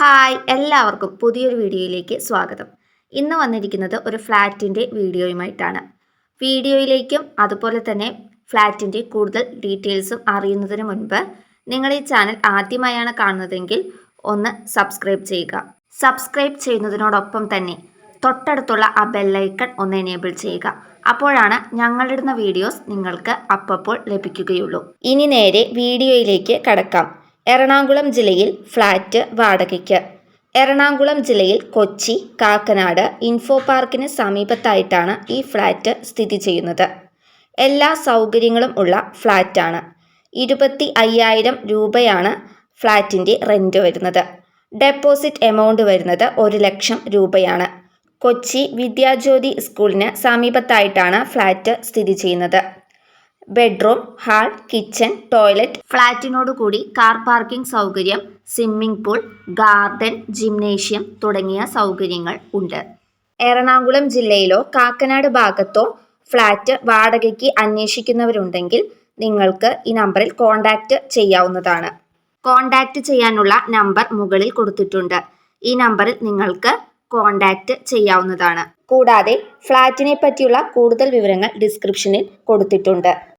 Hi എല്ലാവർക്കും പുതിയൊരു വീഡിയോയിലേക്ക് സ്വാഗതം. ഇന്ന് വന്നിരിക്കുന്നത് ഒരു ഫ്ലാറ്റിന്റെ വീഡിയോയുമായിട്ടാണ്. വീഡിയോയിലേക്കും അതുപോലെ തന്നെ ഫ്ലാറ്റിന്റെ കൂടുതൽ ഡീറ്റെയിൽസും അറിയുന്നതിന് മുൻപ് നിങ്ങൾ ഈ ചാനൽ ആദ്യമായാണ് കാണുന്നതെങ്കിൽ ഒന്ന് സബ്സ്ക്രൈബ് ചെയ്യുക. സബ്സ്ക്രൈബ് ചെയ്യുന്നതിനോടൊപ്പം തന്നെ തൊട്ടടുത്തുള്ള ആ ബെല്ലൈക്കൺ ഒന്ന് എനേബിൾ ചെയ്യുക. അപ്പോഴാണ് ഞങ്ങളിടുന്ന വീഡിയോസ് നിങ്ങൾക്ക് അപ്പപ്പോൾ ലഭിക്കുകയുള്ളൂ. ഇനി നേരെ വീഡിയോയിലേക്ക് കടക്കാം. എറണാകുളം ജില്ലയിൽ ഫ്ലാറ്റ് വാടകയ്ക്ക്. എറണാകുളം ജില്ലയിൽ കൊച്ചി കാക്കനാട് ഇൻഫോ പാർക്കിന് സമീപത്തായിട്ടാണ് ഈ ഫ്ലാറ്റ് സ്ഥിതി ചെയ്യുന്നത്. എല്ലാ സൗകര്യങ്ങളും ഉള്ള ഫ്ലാറ്റാണ് ഇരുപത്തി അയ്യായിരം രൂപയാണ് ഫ്ലാറ്റിന്റെ റെന്റ് വരുന്നത്. ഡെപ്പോസിറ്റ് എമൗണ്ട് വരുന്നത് ഒരു ലക്ഷം രൂപയാണ്. കൊച്ചി വിദ്യാജ്യോതി സ്കൂളിന് സമീപത്തായിട്ടാണ് ഫ്ലാറ്റ് സ്ഥിതി ചെയ്യുന്നത്. ബെഡ്റൂം ഹാൾ കിച്ചൺ ടോയ്ലറ്റ് ഫ്ലാറ്റിനോട് കൂടി കാർ പാർക്കിംഗ് സൗകര്യം സ്വിമ്മിംഗ് പൂൾ ഗാർഡൻ ജിംനേഷ്യം തുടങ്ങിയ സൗകര്യങ്ങൾ ഉണ്ട്. എറണാകുളം ജില്ലയിലോ കാക്കനാട് ഭാഗത്തോ ഫ്ലാറ്റ് വാടകയ്ക്ക് അന്വേഷിക്കുന്നവരുണ്ടെങ്കിൽ നിങ്ങൾക്ക് ഈ നമ്പറിൽ കോൺടാക്റ്റ് ചെയ്യാവുന്നതാണ്. കോൺടാക്റ്റ് ചെയ്യാനുള്ള നമ്പർ മുകളിൽ കൊടുത്തിട്ടുണ്ട്. ഈ നമ്പറിൽ നിങ്ങൾക്ക് കോൺടാക്റ്റ് ചെയ്യാവുന്നതാണ്. കൂടാതെ ഫ്ലാറ്റിനെ പറ്റിയുള്ള കൂടുതൽ വിവരങ്ങൾ ഡിസ്ക്രിപ്ഷനിൽ കൊടുത്തിട്ടുണ്ട്.